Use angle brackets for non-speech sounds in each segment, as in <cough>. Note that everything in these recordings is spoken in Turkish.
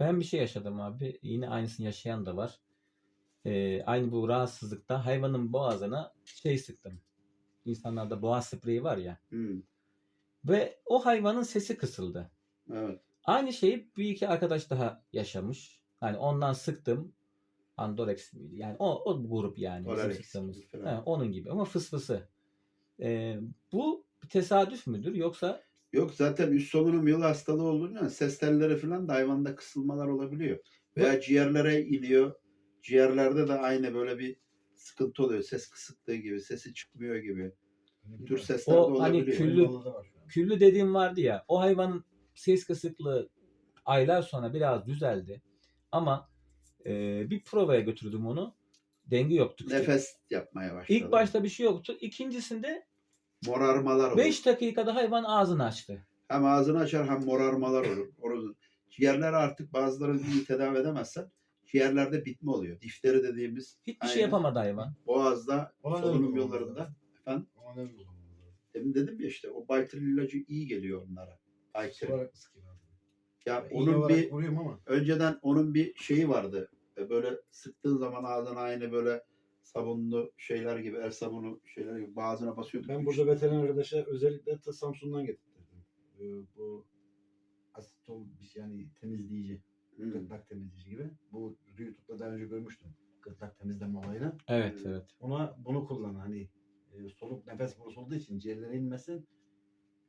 Ben bir şey yaşadım abi. Yine aynısını yaşayan da var. Ee, aynı bu rahatsızlıkta hayvanın boğazına şey sıktım. İnsanlarda boğaz spreyi var ya. Hmm, Ve o hayvanın sesi kısıldı. Evet. Aynı şeyi bir iki arkadaş daha yaşamış. Yani ondan sıktım. Andorex miydi? Yani o, o grup yani. He, onun gibi ama fısfısı. Ee, bu bir tesadüf müdür yoksa Yok zaten üst solunum yolu hastalığı olduğunda ses telleri falan da hayvanda kısılmalar olabiliyor. Veya ciğerlere iniyor. Ciğerlerde de aynı böyle bir sıkıntı oluyor. Ses kısıtlığı gibi, sesi çıkmıyor gibi. Tür sesler de O hani olabiliyor. küllü- küllü dediğim vardı ya o hayvanın ses kısıklığı aylar sonra biraz düzeldi. Ama e, bir provaya götürdüm onu. Denge yoktu. küçük. Nefes yapmaya başladı. İlk başta bir şey yoktu. İkincisinde morarmalar olur. 5 dakikada hayvan ağzını açtı. Hem ağzını açar hem morarmalar olur. Orada ciğerler artık bazılarını iyi tedavi edemezsen ciğerlerde bitme oluyor. Difteri dediğimiz Hiçbir Aynen. şey yapamadı hayvan. boğazda, Ona solunum yollarında. Efendim? Ona ne? Demin dedim ya işte o Baytır ilacı iyi geliyor onlara. Abi? Ya onun bir ama. önceden onun bir şeyi vardı. E, Böyle sıktığın zaman ağzına aynı böyle sabunlu şeyler gibi, el sabunu şeyler gibi ağzına basıyorduk. Ben burada veteriner arkadaşa özellikle ta Samsun'dan getirdim. Ee, bu asitol bir şey yani temizleyici, Hı. gırtlak temizleyici gibi. Bu YouTube'da daha önce görmüştüm. Gırtlak temizleme olayını. Evet Hmm. evet. Ona bunu kullan hani e, soluk nefes borusu olduğu için ciğerlere inmesin.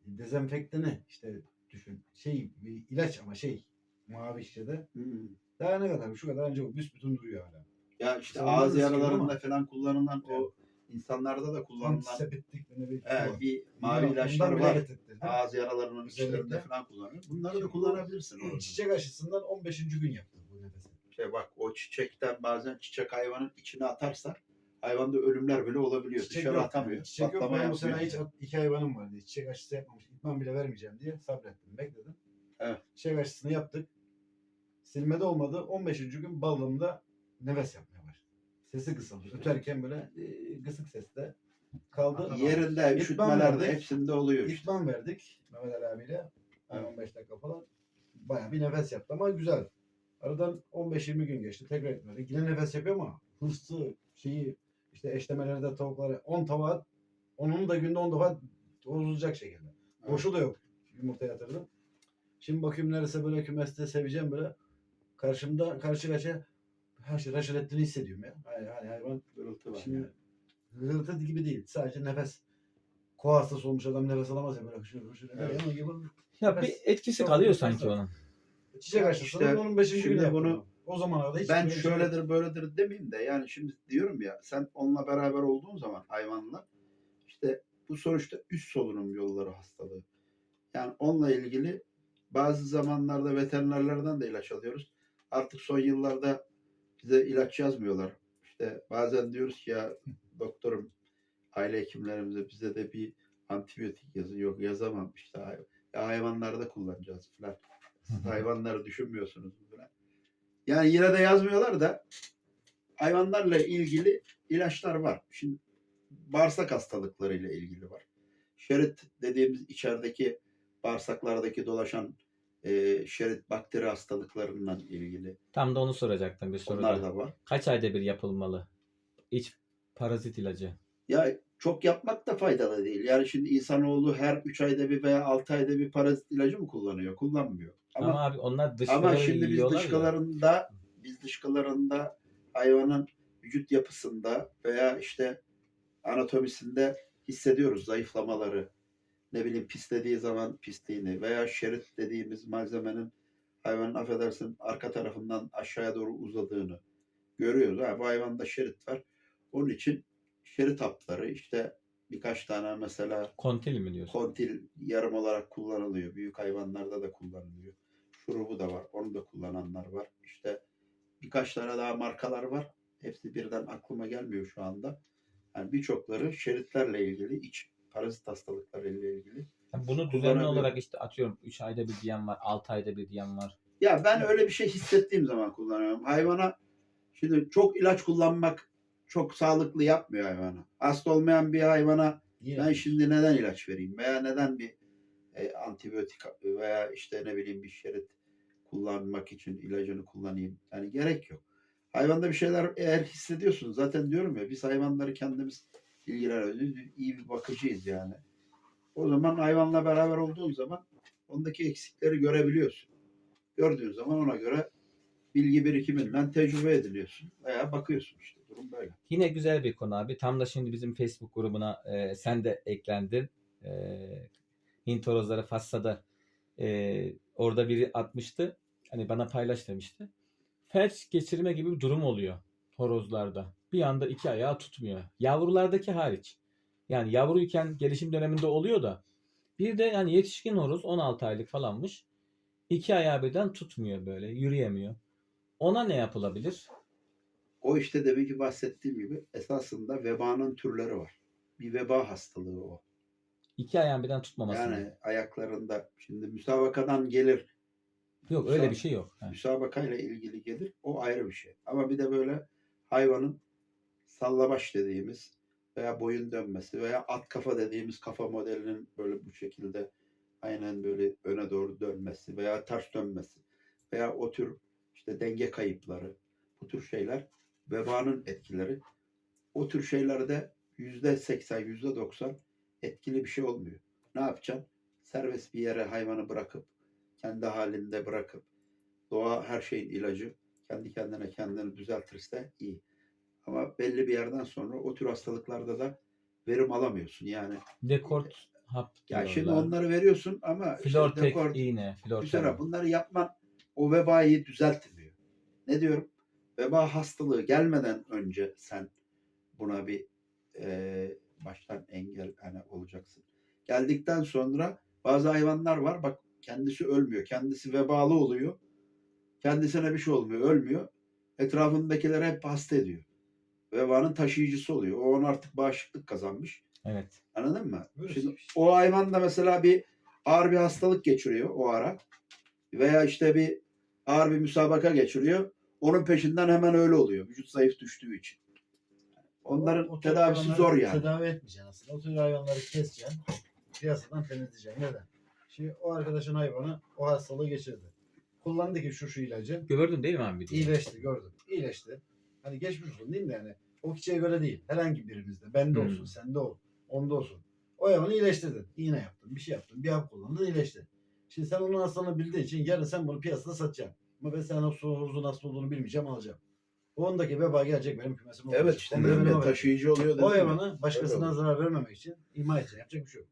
Dezenfektanı işte düşün. Şey bir ilaç ama şey mavi şişede. Hı. Daha ne kadar? Şu kadar ancak büsbütün duruyor hala. Ya işte Savunma ağız yaralarında ama- falan kullanılan o insanlarda da kullanılan Antiseptik ne bir evet, bir mavi ilaçlar bundan bile var. getirttirdim. Ağız yaralarının Özellikle- içlerinde falan kullanılıyor. Bunları da kullanabilirsin. orada. Çiçek aşısından 15. gün yaptım bu nefesi. Şey bak o çiçekten bazen çiçek hayvanın içine atarsan hayvanda ölümler bile olabiliyor. Çiçek Dışarı atamıyor. Çiçek yok. Patlama Ben bu sene yapmıyor. hiç at- iki hayvanım vardı. Çiçek aşısı yapmamış. İtman bile vermeyeceğim diye sabrettim. Bekledim. Evet. Çiçek aşısını yaptık. Silmede olmadı. 15. gün balığımda nefes yapmaya başladı. Sesi kısıldı. Öterken böyle e, kısık sesle kaldı. Yerinde, İtman üşütmelerde hepsinde oluyor işte. İtman verdik Mehmet Ali abiyle. Yani Evet. 15 dakika falan. Bayağı bir nefes yaptı ama güzel. Aradan 15-20 gün geçti. Tekrar etmedik. Yine nefes yapıyor ama hırsı şeyi işte eşlemelerde tavukları 10 tava onun da günde 10 defa bozulacak şekilde. Evet. Boşu da yok. Yumurta yatırdım. Şimdi bakayım neredeyse böyle kümeste seveceğim böyle. Karşımda karşı karşıya her şey raşel ettiğini hissediyorum ya. Hani, hani hayvan Gürültü var. Şimdi yani. hırıltı gibi değil. Sadece nefes. Koa hastası olmuş adam nefes alamaz ya böyle hışır hışır. Evet. Gibi. Ya bir etkisi kalıyor sanki onun. Çiçek aşısını işte onun 5. şimdi günü bunu- o zamana kadar hiç Ben şey şöyledir böyledir demeyeyim de yani şimdi diyorum ya sen onunla beraber olduğun zaman hayvanla işte bu sonuçta üst solunum yolları hastalığı. Yani onunla ilgili bazı zamanlarda veterinerlerden de ilaç alıyoruz. Artık son yıllarda bize ilaç yazmıyorlar. İşte bazen diyoruz ki ya doktorum aile hekimlerimize bize de bir antibiyotik yazın. Yok yazamam işte ya hayvanlarda kullanacağız falan. Siz hayvanları düşünmüyorsunuz falan. Yani yine de yazmıyorlar da hayvanlarla ilgili ilaçlar var. Şimdi bağırsak hastalıklarıyla ilgili var. Şerit dediğimiz içerideki bağırsaklardaki dolaşan e, şerit bakteri hastalıklarından ilgili. Tam da onu soracaktım bir soruda. Onlar da var. Kaç ayda bir yapılmalı? İç parazit ilacı. Ya çok yapmak da faydalı değil. Yani şimdi insanoğlu her 3 ayda bir veya 6 ayda bir parazit ilacı mı kullanıyor? Kullanmıyor. Ama, Ama, abi onlar ama, dışkıları şimdi biz yiyorlar ya. biz dışkılarında hayvanın vücut yapısında veya işte anatomisinde hissediyoruz zayıflamaları. Ne bileyim pislediği zaman pisliğini veya şerit dediğimiz malzemenin hayvanın affedersin arka tarafından aşağıya doğru uzadığını görüyoruz. Ha, bu hayvanda şerit var. Onun için şerit hapları işte birkaç tane mesela Kontil mi diyorsun? kontil yarım olarak kullanılıyor. Büyük hayvanlarda da kullanılıyor. Şurubu da var. Onu da kullananlar var. İşte birkaç tane daha markalar var. Hepsi birden aklıma gelmiyor şu anda. Yani birçokları şeritlerle ilgili, iç parazit hastalıklarıyla ilgili. Yani bunu düzenli olarak işte atıyorum 3 ayda bir diyen var, 6 ayda bir diyen var. Ya ben öyle bir şey hissettiğim zaman kullanıyorum. Hayvana şimdi çok ilaç kullanmak çok sağlıklı yapmıyor hayvana. Hasta olmayan bir hayvana Niye? Ben şimdi neden ilaç vereyim veya neden bir e, antibiyotik veya işte ne bileyim bir şerit kullanmak için ilacını kullanayım. Yani gerek yok. Hayvanda bir şeyler eğer hissediyorsun zaten diyorum ya biz hayvanları kendimiz ilgileniyoruz. iyi bir bakıcıyız yani. O zaman hayvanla beraber olduğun zaman ondaki eksikleri görebiliyorsun. Gördüğün zaman ona göre bilgi birikiminden tecrübe ediliyorsun veya bakıyorsun işte durum böyle. Yine güzel bir konu abi. Tam da şimdi bizim Facebook grubuna e, sen de eklendin. E, Hint horozları Fassa'da e, orada biri atmıştı. Hani bana paylaş demişti. Felç geçirme gibi bir durum oluyor horozlarda. Bir anda iki ayağı tutmuyor. Yavrulardaki hariç. Yani yavruyken gelişim döneminde oluyor da bir de yani yetişkin horoz 16 aylık falanmış. İki ayağı birden tutmuyor böyle. Yürüyemiyor. Ona ne yapılabilir? O işte demin ki bahsettiğim gibi esasında vebanın türleri var. Bir veba hastalığı o. İki ayağın birden tutmaması. Yani ayaklarında şimdi müsabakadan gelir, Yok öyle bir şey yok. Ha. müsabakayla ilgili gelir. O ayrı bir şey. Ama bir de böyle hayvanın sallabaş dediğimiz veya boyun dönmesi veya at kafa dediğimiz kafa modelinin böyle bu şekilde aynen böyle öne doğru dönmesi veya ters dönmesi veya o tür işte denge kayıpları bu tür şeyler vebanın etkileri. O tür şeylerde yüzde seksen, yüzde doksan etkili bir şey olmuyor. Ne yapacaksın? Serbest bir yere hayvanı bırakıp kendi halinde bırakıp doğa her şeyin ilacı kendi kendine kendini düzeltirse iyi. Ama belli bir yerden sonra o tür hastalıklarda da verim alamıyorsun. Yani Dekort hap ya diyorlar. şimdi onları veriyorsun ama işte Flortek dekor- iğne. Flortek. Bunları yapman o vebayı düzeltmiyor. Ne diyorum? Veba hastalığı gelmeden önce sen buna bir e, baştan engel hani olacaksın. Geldikten sonra bazı hayvanlar var bak kendisi ölmüyor. Kendisi vebalı oluyor. Kendisine bir şey olmuyor. Ölmüyor. Etrafındakileri hep hasta ediyor. Vebanın taşıyıcısı oluyor. O on artık bağışıklık kazanmış. Evet. Anladın mı? Virüs Şimdi gibi. o hayvan da mesela bir ağır bir hastalık geçiriyor o ara. Veya işte bir ağır bir müsabaka geçiriyor. Onun peşinden hemen öyle oluyor. Vücut zayıf düştüğü için. Onların O- o tedavisi zor yani. Tedavi etmeyeceksin aslında. O tür hayvanları keseceksin. Piyasadan temizleyeceksin. Neden? Şimdi o arkadaşın hayvanı o hastalığı geçirdi. Kullandı ki şu şu ilacı. Gördün değil mi abi? İyileşti gördüm. İyileşti. Hani geçmiş olsun değil mi yani? O kişiye göre değil. Herhangi birimizde. Bende Hmm. olsun, sende ol, onda olsun. O hayvanı iyileştirdin. İğne yaptın, bir şey yaptın, bir hap kullandın, iyileşti. Şimdi sen onun hastalığını bildiğin için yarın sen bunu piyasada satacaksın. Ama ben senin nasıl uzun hasta olduğunu bilmeyeceğim, alacağım. Ondaki veba gelecek benim kümesime. Evet olacak. işte Onda dedim ya, taşıyıcı oluyor dedim O hayvanı başkasına Öyle zarar vermemek için ima edeceksin. Yapacak bir şey yok.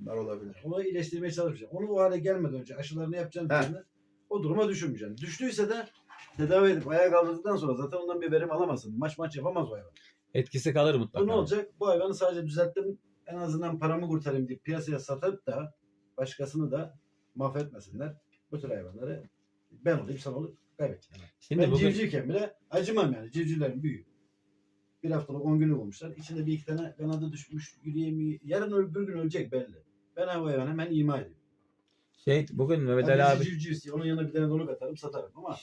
Bunlar olabilir. Onu iyileştirmeye çalışacaksın. Onu o hale gelmeden önce aşılarını yapacaksın. O duruma düşürmeyeceksin. Düştüyse de tedavi edip ayağa kaldırdıktan sonra zaten ondan bir verim alamazsın. Maç maç yapamaz o hayvan. Etkisi kalır mutlaka. Bu ne olacak? Bu hayvanı sadece düzelttim. En azından paramı kurtarayım deyip piyasaya satıp da başkasını da mahvetmesinler. Bu tür hayvanları ben olayım sen olup kaybedeceğim. Şimdi ben bugün civcivken bile acımam yani. Civcivlerin büyüğü. Bir haftalık 10 günü bulmuşlar. İçinde bir iki tane kanadı düşmüş, yürüyemiyor. Yarın öbür gün ölecek belli. Ben hayvanı hemen ima ediyorum. şey bugün Mehmet Ali abi civcivsi, onun yanına bir tane donuk atarım satarım ama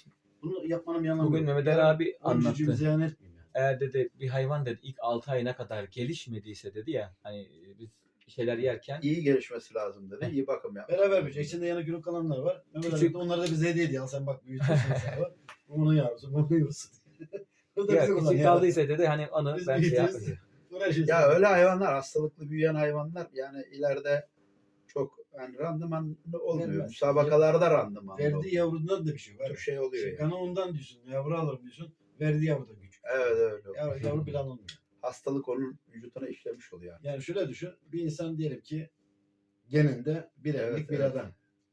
bunu yapmanın bir anlamı bugün yok. Mehmet Ali abi anlattı. ziyan etmeyeyim yani. Eğer dedi bir hayvan dedi ilk 6 ayına kadar gelişmediyse dedi ya hani e, biz bir şeyler yerken İyi gelişmesi lazım dedi. İyi bakım yapmak Beraber büyüyecek. İçinde yanı günlük kalanlar var. Mehmet Küçük- Ali de onlara da bize hediye ediyor. Al sen bak büyütüyorsun <laughs> hesabı. Onun yavrusu, bunun yavrusu. <laughs> O da ya, bize küçük ya. kaldıysa dedi hani onu Biz ben şey. Uğraşıyorsun. Ya öyle hayvanlar, hastalıklı büyüyen hayvanlar yani ileride çok yani randımanlı olmuyor. Vermez. Müsabakalarda randımanlı Verdiği oluyor. yavrundan da bir şey var. tür şey oluyor Şey, yani. ondan diyorsun. Yavru alırım diyorsun. Verdiği yavru da küçük. Evet öyle oluyor. Yavru, yavru bile alınmıyor. Hastalık onun vücuduna işlemiş oluyor yani. Yani şöyle düşün. Bir insan diyelim ki geninde bir Evet, evlilik bir evet. adam.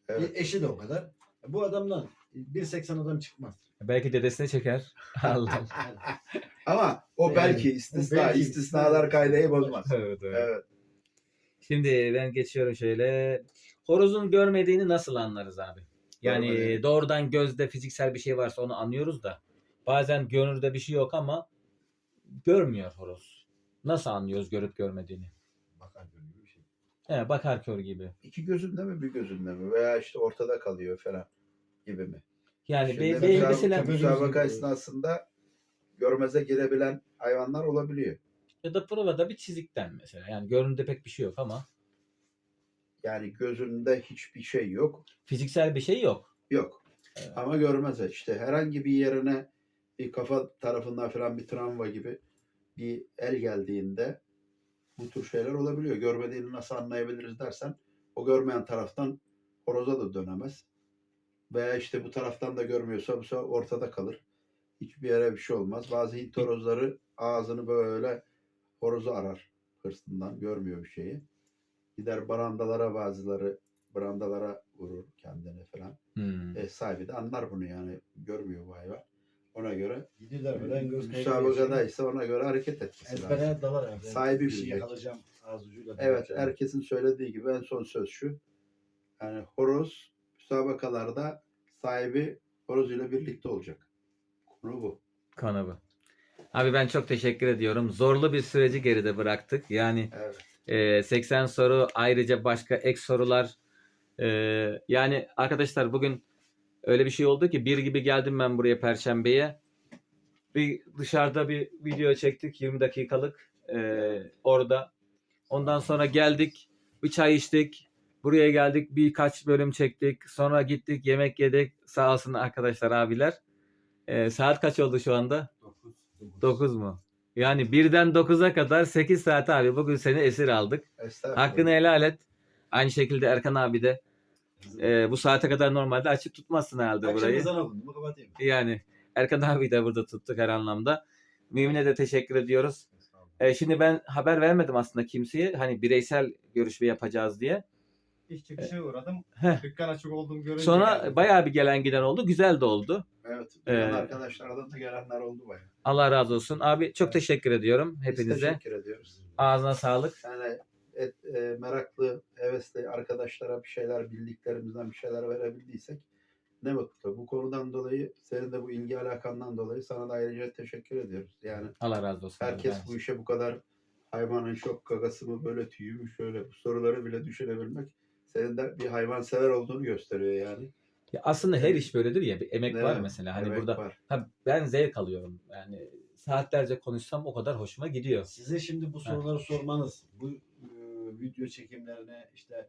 Evet. E, eşi de o kadar. Bu adamdan 1.80 adam çıkmaz. Belki dedesine çeker. Allah <laughs> Allah. Ama o belki istisna, belki istisnalar istisna. kaideyi bozmaz. evet, evet. Evet. Şimdi ben geçiyorum şöyle. Horozun görmediğini nasıl anlarız abi? Yani Görmediğini. doğrudan gözde fiziksel bir şey varsa onu anlıyoruz da bazen gönülde bir şey yok ama görmüyor horoz. Nasıl anlıyoruz görüp görmediğini? bakar böyle bir şey. He, bakar kör gibi. İki gözünde mi bir gözünde mi veya işte ortada kalıyor falan gibi mi? Yani Şimdi be, be- mesela müsabaka esnasında görmeze girebilen hayvanlar olabiliyor. Ya da provada bir çizikten mesela. Yani görünürde pek bir şey yok ama Yani gözünde hiçbir şey yok. fiziksel bir şey yok. Yok. Evet. Ama görmez işte. Herhangi bir yerine bir kafa tarafından falan bir travma gibi bir el geldiğinde bu tür şeyler olabiliyor. Görmediğini nasıl anlayabiliriz dersen o görmeyen taraftan horoza da dönemez. Veya işte bu taraftan da görmüyorsa bu sefer ortada kalır. Hiçbir yere bir şey olmaz. Bazı Hint horozları ağzını böyle horozu arar hırsından. Görmüyor bir şeyi. Gider barandalara bazıları brandalara vurur kendini falan. Hmm. E, sahibi de anlar bunu yani. Görmüyor bu hayvan. Ona göre Gidiyorlar böyle göz müsabakada ise ona göre hareket etmesi lazım. Ezbere dalar abi. Sahibi bir şey bilecek. yakalayacağım ağız ucuyla. Evet dalayacağım. herkesin söylediği gibi en son söz şu. Yani horoz müsabakalarda sahibi horoz ile birlikte olacak. Konu bu. Konu bu. Abi ben çok teşekkür ediyorum. Zorlu bir süreci geride bıraktık. Yani Evet. e, 80 soru ayrıca başka ek sorular. E, yani arkadaşlar bugün öyle bir şey oldu ki bir gibi geldim ben buraya Perşembe'ye. Bir dışarıda bir video çektik 20 dakikalık e, orada. Ondan sonra geldik bir çay içtik. Buraya geldik birkaç bölüm çektik. Sonra gittik yemek yedik. Sağ olsun arkadaşlar abiler. E, saat kaç oldu şu anda? 9 mu? Yani birden 9'a kadar 8 saat abi bugün seni esir aldık. Estağfurullah. Hakkını helal et. Aynı şekilde Erkan abi de e, bu saate kadar normalde açık tutmazsın herhalde Akşam burayı. ezan okundu mu kapatayım. Yani Erkan abi de burada tuttuk her anlamda. Mümin'e de teşekkür ediyoruz. E, şimdi ben haber vermedim aslında kimseye. Hani bireysel görüşme yapacağız diye. İş çıkışı uğradım. Heh. Dükkan açık olduğunu görünce Sonra geldim. bayağı bir gelen giden oldu. Güzel de oldu. Evet. Ee, Duyan arkadaşlardan da gelenler oldu bayağı. Allah razı olsun. Abi çok teşekkür ediyorum Biz hepinize. teşekkür ediyoruz. Ağzına sağlık. Yani et, e, meraklı, hevesli arkadaşlara bir şeyler bildiklerimizden bir şeyler verebildiysek ne mutlu. Bu konudan dolayı senin de bu ilgi alakandan dolayı sana da ayrıca teşekkür ediyoruz. Yani Allah razı olsun. herkes bu işe bu kadar hayvanın şok gagası mı böyle tüyü mü şöyle bu soruları bile düşünebilmek senin de bir hayvan sever olduğunu gösteriyor yani. Ya aslında her iş böyledir ya. Bir emek Değil var mesela. Hani Emek burada var. ha, ben zevk alıyorum. Yani saatlerce konuşsam o kadar hoşuma gidiyor. Sizin şimdi bu soruları sormanız, bu e, video çekimlerine işte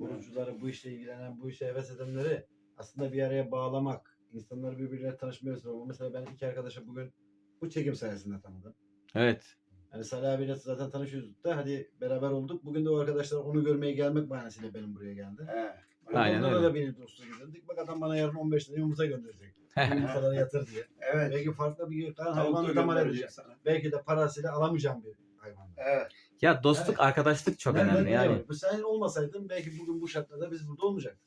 oyuncuları, bu işle ilgilenen, bu işe heves edenleri aslında bir araya bağlamak, insanları birbirine tanışmaya. Mesela ben iki arkadaşı bugün bu çekim sayesinde tanıdım. Evet. Yani Salih abiyle zaten tanışıyorduk da hadi beraber olduk. Bugün de o arkadaşlar onu görmeye gelmek bahanesiyle benim buraya geldi. He. Aynen Onlara öyle. da beni dostluğa gönderdik. Bak adam bana yarın 15 lira yumurta gönderecek. <laughs> Yumurtaları yatır diye. Evet. Belki farklı bir damar gönderecek edecek. sana. Belki de parasıyla alamayacağım bir hayvan. Evet. ya dostluk, Evet. arkadaşlık çok Nereden önemli yani. Bu sen olmasaydın belki bugün bu şartlarda biz burada olmayacaktık.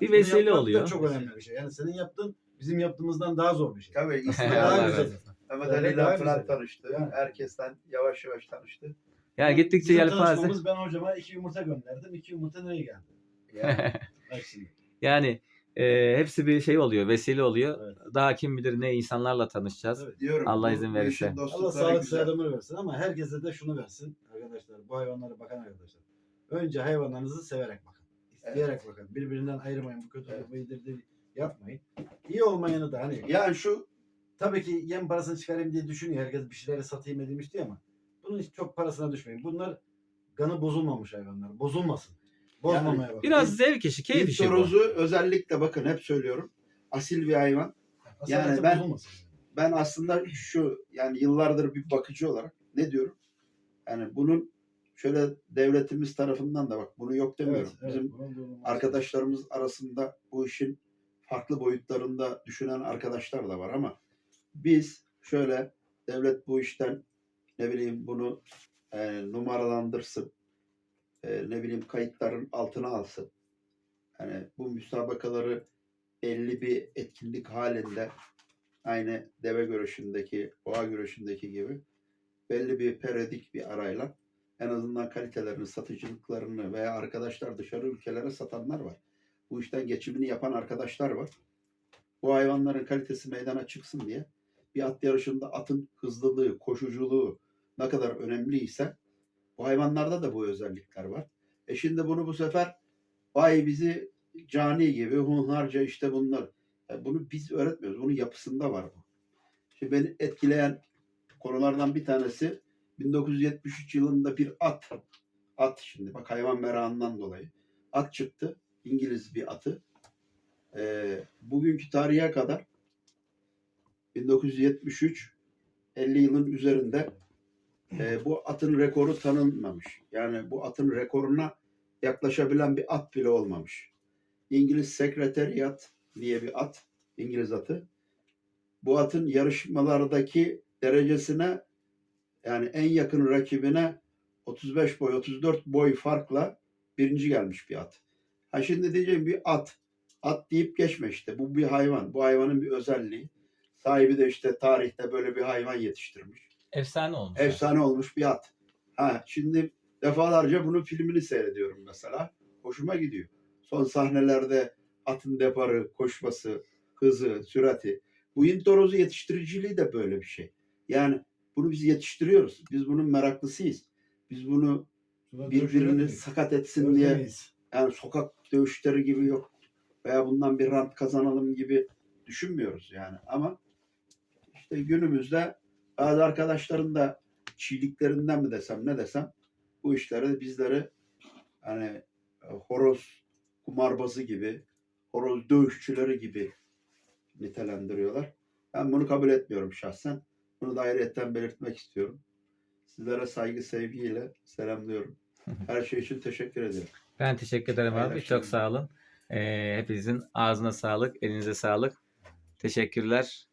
Bir bunu vesile oluyor. çok önemli bir şey. Yani senin yaptığın bizim yaptığımızdan daha zor bir şey. Tabii Daha güzel. Mehmet Ali daha ile falan güzel. tanıştı. Yani. Herkesten yavaş yavaş tanıştı. Yani gittikçe Bizim yelpaze. tanışmamız ben hocama iki yumurta gönderdim. İki yumurta nereye geldi? Yani, <laughs> Bak şimdi. Yani e, hepsi bir şey oluyor, vesile oluyor. Evet. Daha kim bilir ne insanlarla tanışacağız. Evet. diyorum. Allah bu- izin bu işin verirse. Allah sağlık güzel. sıhhat ömür versin ama herkese de şunu versin arkadaşlar. Bu hayvanlara bakan arkadaşlar. Önce hayvanlarınızı severek bakın. İsteyerek bakın. Birbirinden ayırmayın. Bu kötü Evet. bu iyidir diye yapmayın. İyi olmayanı da hani Yani şu tabii ki yem parasını çıkarayım diye düşünüyor. Herkes bir şeyleri satayım edeyim istiyor ama bunun hiç çok parasına düşmeyin. Bunlar kanı bozulmamış hayvanlar. Bozulmasın. Bozmamaya bakın. Biraz zevk işi, keyif işi bu. özellikle bakın hep söylüyorum. Asil bir hayvan. Asaleti yani ben- bozulmasın. Ben aslında şu yani yıllardır bir bakıcı olarak ne diyorum? Yani bunun şöyle devletimiz tarafından da bak bunu yok demiyorum. Evet, evet, Bizim bozulması. arkadaşlarımız arasında bu işin farklı boyutlarında düşünen arkadaşlar da var ama biz şöyle devlet bu işten ne bileyim bunu e, numaralandırsın e, ne bileyim kayıtların altına alsın. Yani bu müsabakaları belli bir etkinlik halinde aynı deve görüşündeki, boğa görüşündeki gibi belli bir periyodik bir arayla en azından kalitelerini, satıcılıklarını veya arkadaşlar dışarı ülkelere satanlar var. Bu işten geçimini yapan arkadaşlar var. Bu hayvanların kalitesi meydana çıksın diye bir at yarışında atın hızlılığı, koşuculuğu ne kadar önemliyse bu hayvanlarda da bu özellikler var. E şimdi bunu bu sefer vay bizi cani gibi hunharca işte bunlar. E bunu biz öğretmiyoruz. Bunun yapısında var bu. Şimdi beni etkileyen konulardan bir tanesi 1973 yılında bir at. At şimdi bak hayvan merakından dolayı. At çıktı. İngiliz bir atı. e, bugünkü tarihe kadar 1973 50 yılın üzerinde e, bu atın rekoru tanınmamış. Yani bu atın rekoruna yaklaşabilen bir at bile olmamış. İngiliz Sekreteriyat diye bir at, İngiliz atı. Bu atın yarışmalardaki derecesine yani en yakın rakibine 35 boy, 34 boy farkla birinci gelmiş bir at. Ha şimdi diyeceğim bir at. At deyip geçme işte. Bu bir hayvan. Bu hayvanın bir özelliği. Sahibi de işte tarihte böyle bir hayvan yetiştirmiş. Efsane olmuş. Efsane olmuş bir at. Ha şimdi defalarca bunun filmini seyrediyorum mesela. Hoşuma gidiyor. Son sahnelerde atın deparı, koşması, hızı, sürati. Bu intorozu yetiştiriciliği de böyle bir şey. Yani bunu biz yetiştiriyoruz. Biz bunun meraklısıyız. Biz bunu birbirini sakat etsin diye yani sokak dövüşleri gibi yok veya bundan bir rant kazanalım gibi düşünmüyoruz yani ama işte günümüzde bazı arkadaşların da çiğliklerinden mi desem ne desem bu işleri bizleri hani e, horoz kumarbazı gibi horoz dövüşçüleri gibi nitelendiriyorlar. Ben bunu kabul etmiyorum şahsen. Bunu da ayrıyetten belirtmek istiyorum. Sizlere saygı sevgiyle selamlıyorum. <laughs> Her şey için teşekkür ederim. Ben teşekkür ederim abi. Çok sağ olun. Ee, hepinizin ağzına sağlık, elinize sağlık. Teşekkürler.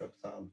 Çok sağ olun.